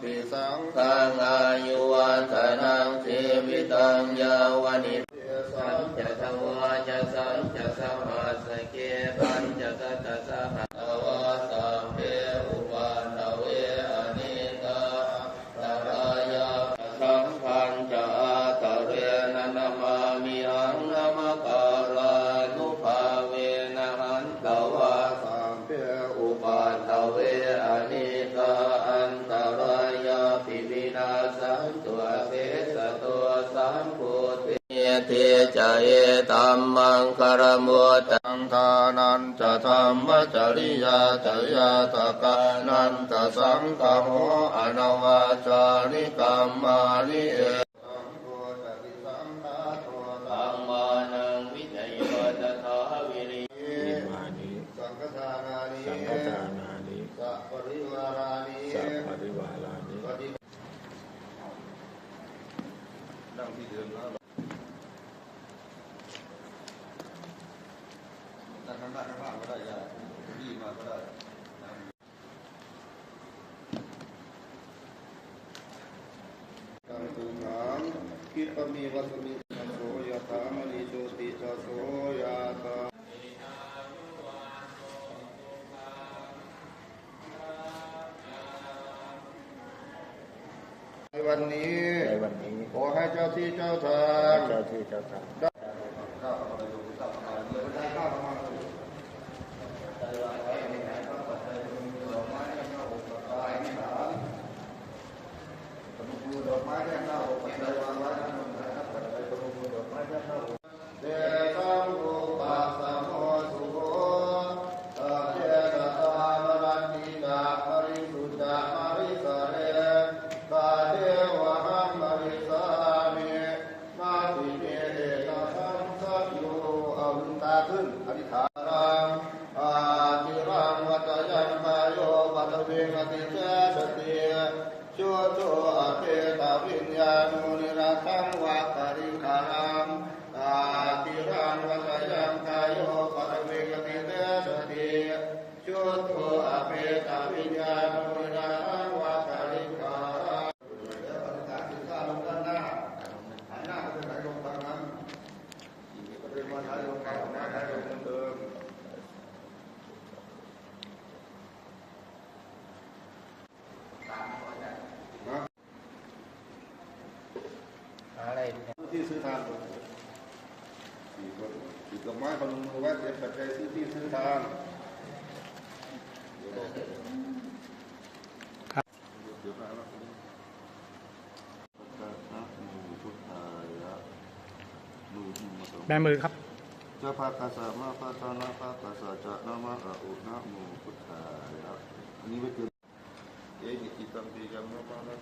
ปิสังขังอายุวัฒนังชีวิตังยาวนิสันจะทวาจะสันจะสหัสเกปัญจะสัตสห ทจเอตัมมังคารมุตตังทานันจะธรรมจริยาจริยาตกานันจะสังฆโมอนวาจาริกรรมานิเอ สังโฆจติสังฆาโตธรรมานังวิจยวัตถาวิรินิมานิสังฆทานานิสังฆทานานิสัพปริวารานิสัพปริวารานิปฏินั่งที่เดิมแล้วนั่งข้างหน้าข้างล่างก็ได้ยาที่มาก็ได้ตังตุนังคิปะมีวัสมิจโสยะถามณีโชติจโสยะถาในวันนี้ในวันนี้ ขอให้เจ้าที่เจ้าทาง เจ้าที่เจ้าทาง ข้าวอะไรอยู่ข้าวอะไรเมื่อได้ข้าวมาเลยใจวางไว้ในไหนก็ปัจจัยมีดอกไม้ข้าวหกดอกไม้นี่หนาตะมุดอกไม้เนี่ยข้าวหกปัจจัยวางไว้นั่นนะครับปัจจัยตะมุดอกไม้เนี่ยข้าวหกเดชะโมปัสสะโมสุโขตัพเพตตามรันติกาปริสุทธามาริสเรตาเทวะหังมริสามินาทิเมเตนะสังสัพโยเอาลืมตา ขึ้นอธิษฐานังอาจิรังวัตยังกายโยปัตเวงอติเจสติชุโตอเปตาวิญญาณุนิรัตังวะปริคารังอาจิรังวัตยังกายโยปัตเวงอติเจสติชุโตอเปตาวิญญาณุนิรัตังวะปริคารังแล้วอธิษฐานถึงข้าลงด้านหน้าหันหน้าไปทางไหนลงทางนั้นก็เป็นวันท้ลงไปหน้าท้างเหมือนเดิม อะไร ที่ซื้อทางสี่คนสี่ดอกไม้พนมมือไว้เตรียมปัจจัยซื้อที่ซื้อทางเดี๋ยวบอกเดี๋ยวมาแล้วนะโมพุทธายะดูที่มาสองแบมือครับจะพากาสามาพาตานาพากาสาจะนามาอะอุนะโมพุทธายะอันนี้ไม่เกินเอ หิกิตัมปิยังนะมานะ